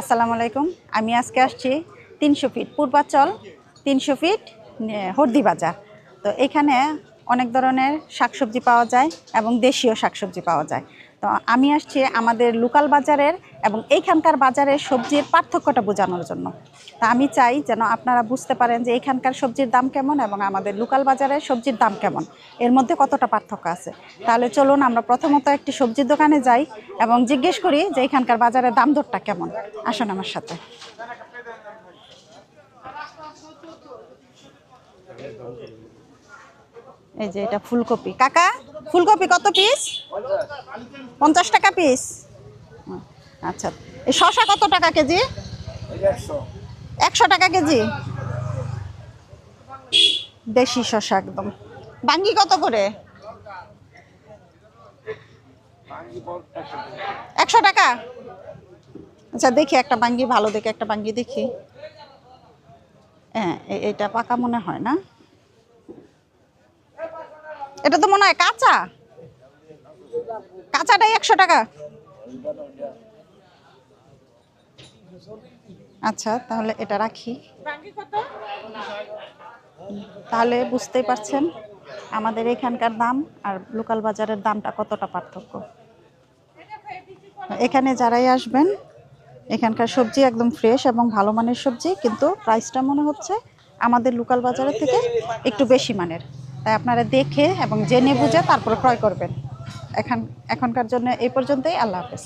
আসসালামু আলাইকুম। আমি আজকে আসছি তিনশো ফিট পূর্বাচল, তিনশো ফিট হর্দি বাজার। তো এখানে অনেক ধরনের শাকসবজি পাওয়া যায় এবং দেশীয় শাকসবজি পাওয়া যায়। তো আমি আসছি আমাদের লোকাল বাজারের এবং এইখানকার বাজারের সবজির পার্থক্যটা বোঝানোর জন্য। তা আমি চাই যেন আপনারা বুঝতে পারেন যে এইখানকার সবজির দাম কেমন এবং আমাদের লোকাল বাজারের সবজির দাম কেমন। এর মধ্যে কতটা পার্থক্য আছে? তাহলে চলুন আমরা প্রথমত একটি সবজির দোকানে যাই এবং জিজ্ঞেস করি যে এখানকার বাজারের দাম দরটা কেমন। আসুন আমার সাথে। এই যে এটা ফুলকপি। কাকা? ফুলকপি কত পিস পঞ্চাশ টাকা পিস আচ্ছা শশা কত টাকা কেজি? একশো টাকা কেজি। দেশি শশা একদম। বাঙ্গি কত করে? একশো টাকা? আচ্ছা দেখি একটা বাঙ্গি ভালো দেখে, একটা বাঙ্গি দেখি। হ্যাঁ এটা পাকা মনে হয় না? এটা তো মনে হয় কাঁচা। কাঁচাটাই একশো টাকা। আচ্ছা তাহলে এটা রাখি। তাহলে বুঝতেই পারছেন আমাদের এখানকার দাম আর লোকাল বাজারের দামটা কতটা পার্থক্য। এখানে যারাই আসবেন, এখানকার সবজি একদম ফ্রেশ এবং ভালো মানের সবজি, কিন্তু প্রাইসটা মনে হচ্ছে আমাদের লোকাল বাজারের থেকে একটু বেশি মানের। তাই আপনারা দেখে এবং জেনে বুঝে তারপরে ক্রয় করবেন। এখন এখনকার জন্য এই পর্যন্তই, আল্লাহ হাফেজ।